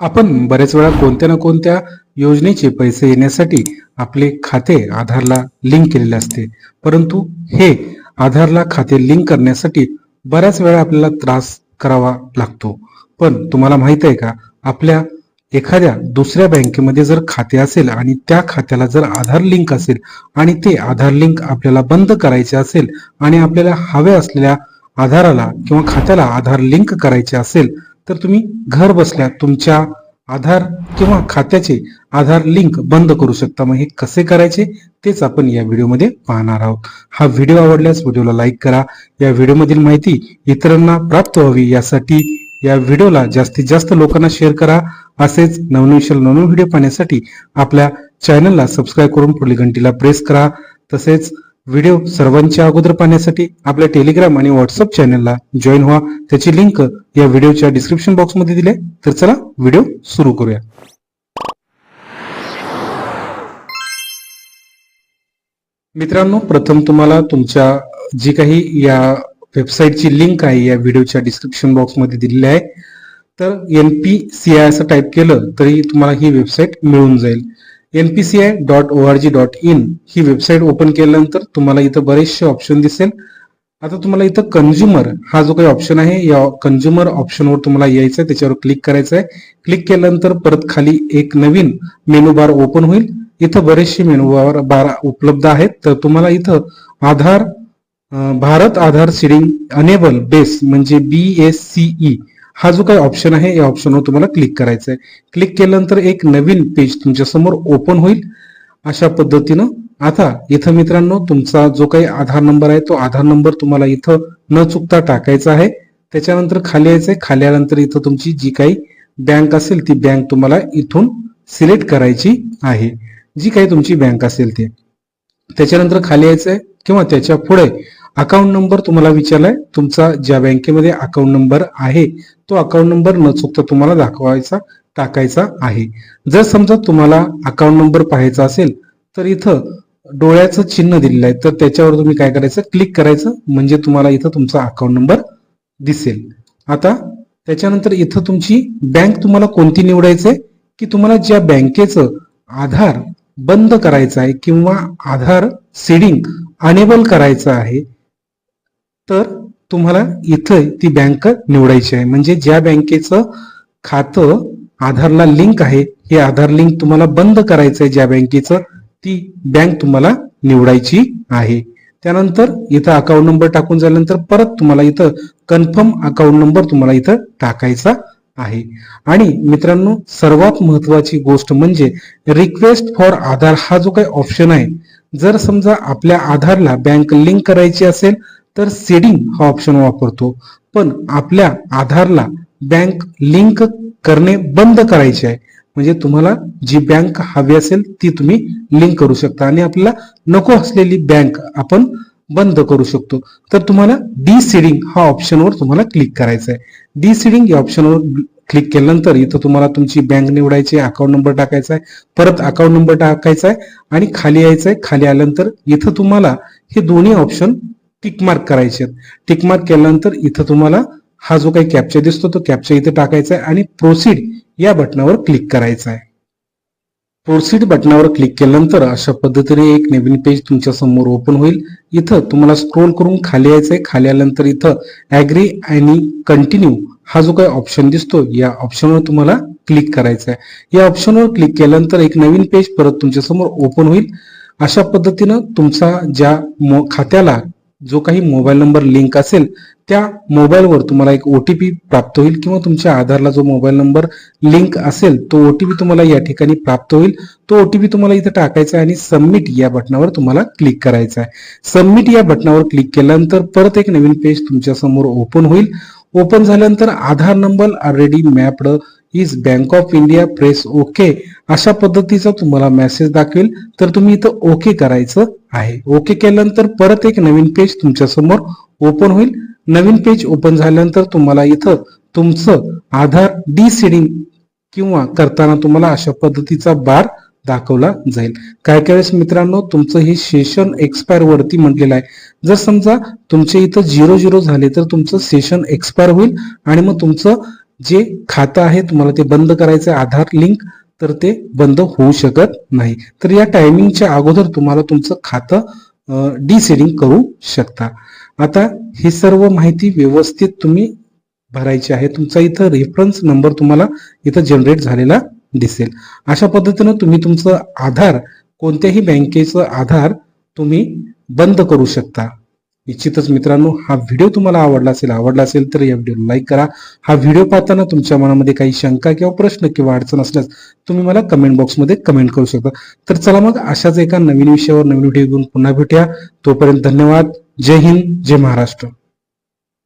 आपण बरेच वेळा कोणत्या ना कोणत्या योजनेचे पैसे येण्यासाठी आपले खाते आधारला लिंक केलेले असते. परंतु हे आधारला खाते लिंक करण्यासाठी बऱ्याच वेळा आपल्याला त्रास करावा लागतो. पण तुम्हाला माहीत आहे का आपल्या एखाद्या दुसऱ्या बँकेमध्ये जर खाते असेल आणि त्या खात्याला जर आधार लिंक असेल आणि ते आधार लिंक आपल्याला बंद करायचे असेल आणि आपल्याला हव्या असलेल्या आधाराला किंवा खात्याला आधार लिंक करायचे असेल तर तुम्ही घर बसल्या तुमच्या आधार किंवा खात्याचे आधार लिंक बंद करू शकता. मग हे कसे करायचे तेच आपण या व्हिडिओमध्ये पाहणार आहोत. हा व्हिडिओ आवडल्यास व्हिडिओला लाईक करा. या व्हिडिओमधील माहिती इतरांना प्राप्त व्हावी यासाठी या व्हिडिओला जास्तीत जास्त लोकांना शेअर करा. असेच नवनविशल नवनवीन व्हिडिओ पाहण्यासाठी आपल्या चॅनलला सबस्क्राईब करून पुढील घंटीला प्रेस करा. तसेच व्हिडिओ सर्वांच्या अगोदर पाहण्यासाठी आपल्या टेलिग्राम आणि व्हॉट्सअप चॅनलला जॉईन व्हा. त्याची लिंक या व्हिडिओच्या डिस्क्रिप्शन बॉक्समध्ये दिली आहे. तर चला व्हिडिओ सुरू करूया. मित्रांनो प्रथम तुम्हाला तुमच्या जी काही या वेबसाईटची लिंक आहे या व्हिडिओच्या डिस्क्रिप्शन बॉक्समध्ये दिलेली आहे. तर एन पी सी आय असं टाईप केलं तरी तुम्हाला ही वेबसाईट मिळून जाईल. N P C I dot O R G dot in he website open केल्यानंतर तुम्हाला इथं बरेचसे ऑप्शन दिसेल. आता तुम्हाला इथं कंझ्युमर हा जो काही ऑप्शन आहे या कंझ्युमर ऑप्शनवर तुम्हाला यायचं आहे त्याच्यावर क्लिक करायचं आहे क्लिक केल्यानंतर परत खाली एक नवीन मेनू बार ओपन होईल. इथं बरेचसे मेनू बार बार उपलब्ध आहेत. तर तुम्हाला इथं Aadhaar Bharat Aadhaar seeding enable base म्हणजे बी एस सीई हा जो काही ऑप्शन आहे या ऑप्शनवर तुम्हाला क्लिक करायचं आहे क्लिक केल्यानंतर एक नवीन पेज तुमच्यासमोर ओपन होईल. अशा पद्धतीनं आता इथं मित्रांनो तुमचा जो काही आधार नंबर आहे तो आधार नंबर तुम्हाला इथं न चुकता टाकायचा आहे. त्याच्यानंतर खाली यायचंय. खाली आल्यानंतर इथं तुमची जी काही बँक असेल ती बँक तुम्हाला इथून सिलेक्ट करायची आहे. जी काही तुमची बँक असेल ती. त्याच्यानंतर खाली यायचंय किंवा त्याच्या पुढे अकाउंट नंबर तुम्हाला विचारलाय. तुमचा ज्या बँकेमध्ये अकाउंट नंबर आहे तो अकाउंट नंबर न चुकता तुम्हाला दाखवायचा टाकायचा आहे. जर समजा तुम्हाला अकाउंट नंबर पाहायचा असेल तर इथं डोळ्याचं चिन्ह दिलेलं आहे तर त्याच्यावर तुम्ही काय करायचं? क्लिक करायचं. म्हणजे तुम्हाला इथं तुमचा अकाउंट नंबर दिसेल. आता त्याच्यानंतर इथं तुमची बँक तुम्हाला कोणती निवडायचं आहे की तुम्हाला ज्या बँकेचं आधार बंद करायचं आहे किंवा आधार सीडिंग अनेबल करायचं आहे तर तुम्हाला इथं ती बँक निवडायची आहे. म्हणजे ज्या बँकेचं खातं आधारला लिंक आहे हे आधार लिंक तुम्हाला बंद करायचं आहे ज्या बँकेचं ती बँक तुम्हाला निवडायची आहे. त्यानंतर इथं अकाउंट नंबर टाकून झाल्यानंतर परत तुम्हाला इथं कन्फर्म अकाउंट नंबर तुम्हाला इथं टाकायचा आहे. आणि मित्रांनो सर्वात महत्वाची गोष्ट म्हणजे रिक्वेस्ट फॉर आधार हा जो काही ऑप्शन आहे जर समजा आपल्या आधारला बँक लिंक करायची असेल तर सेडिंग हा ऑप्शन वापरतो. पण आपल्या आधारला बँक लिंक करणे बंद करायचे आहे. म्हणजे तुम्हाला जी बँक हवी असेल ती तुम्ही लिंक करू शकता. आणि आपल्याला नको असलेली बँक आपण बंद करू शकतो. तर तुम्हाला डी सीडिंग हा ऑप्शनवर तुम्हाला क्लिक करायचं आहे डी सीडिंग या ऑप्शनवर क्लिक केल्यानंतर इथं तुम्हाला तुमची बँक निवडायची अकाउंट नंबर टाकायचा आहे परत अकाउंट नंबर टाकायचा आहे आणि खाली यायचं आहे खाली आल्यानंतर इथं तुम्हाला हे दोन्ही ऑप्शन टिकमार्क करायचे आहेत. टिकमार्क केल्यानंतर इथं तुम्हाला हा जो काही कॅप्चा दिसतो तो कॅप्चा इथे टाकायचा आहे आणि प्रोसीड या बटनावर क्लिक करायचं आहे. प्रोसीड बटनावर क्लिक केल्यानंतर अशा पद्धतीने एक नवीन पेज तुमच्यासमोर ओपन होईल. इथं तुम्हाला स्क्रोल करून खाली यायचंय. खाली आल्यानंतर इथं ऍग्री आणि कंटिन्यू हा जो काही ऑप्शन दिसतो या ऑप्शनवर तुम्हाला क्लिक करायचं आहे या ऑप्शनवर क्लिक केल्यानंतर एक नवीन पेज परत तुमच्यासमोर ओपन होईल. अशा पद्धतीनं तुमचा ज्या खात्याला जो काही मोबाईल नंबर लिंक असेल त्या मोबाईलवर तुम्हाला एक ओ टी पी प्राप्त होईल किंवा तुमच्या आधारला जो मोबाईल नंबर लिंक असेल तो ओ टी पी तुम्हाला या ठिकाणी प्राप्त होईल. तो ओ टी पी तुम्हाला इथं टाकायचा आहे आणि सबमिट या बटनावर तुम्हाला क्लिक करायचं आहे. सबमिट या बटनावर क्लिक केल्यानंतर परत एक नवीन पेज तुमच्यासमोर ओपन होईल. ओपन झाल्यानंतर Aadhaar number already mapped is bank of India press okay अशा पद्धतीचा तुम्हाला मेसेज दाखवेल. तर तुम्ही इथं ओके करायचं आहे. ओके केल्यानंतर परत एक नवीन पेज तुमच्यासमोर ओपन होईल. नवीन पेज ओपन झाल्यानंतर तुम्हाला इथं तुमचं आधार डी सीडिंग किंवा करताना तुम्हाला अशा पद्धतीचा बार दाखवला जाईल. काय काय वेळेस मित्रांनो तुमचं हे सेशन एक्सपायर वरती म्हटलेलं आहे. जर समजा तुमचे इथं झिरो झिरो झाले तर तुमचं सेशन एक्सपायर होईल आणि मग तुमचं जे खातं आहे तुम्हाला ते बंद करायचं आहे आधार लिंक तर ते बंद होऊ शकत नाही. तर या टायमिंगच्या अगोदर तुम्हाला तुमचं खातं डिसेडिंग करू शकता. आता ही सर्व माहिती व्यवस्थित तुम्ही भरायची आहे. तुमचा इथं रेफरन्स नंबर तुम्हाला इथं जनरेट झालेला दिसेल. अशा पद्धतीनं तुम्ही तुमचं आधार कोणत्याही बँकेचं आधार तुम्ही बंद करू शकता. निश्चितच मित्रांनो हा व्हिडिओ तुम्हाला आवडला असेल आवडला असेल तर या व्हिडिओला लाईक करा. हा व्हिडिओ पाहताना तुमच्या मनामध्ये काही शंका किंवा प्रश्न किंवा अडचण असल्यास तुम्ही मला कमेंट बॉक्समध्ये कमेंट करू शकता. तर चला मग अशाच एका नवीन विषयावर नवीन व्हिडिओ घेऊन पुन्हा भेटूया. तोपर्यंत धन्यवाद. जय हिंद जय महाराष्ट्र.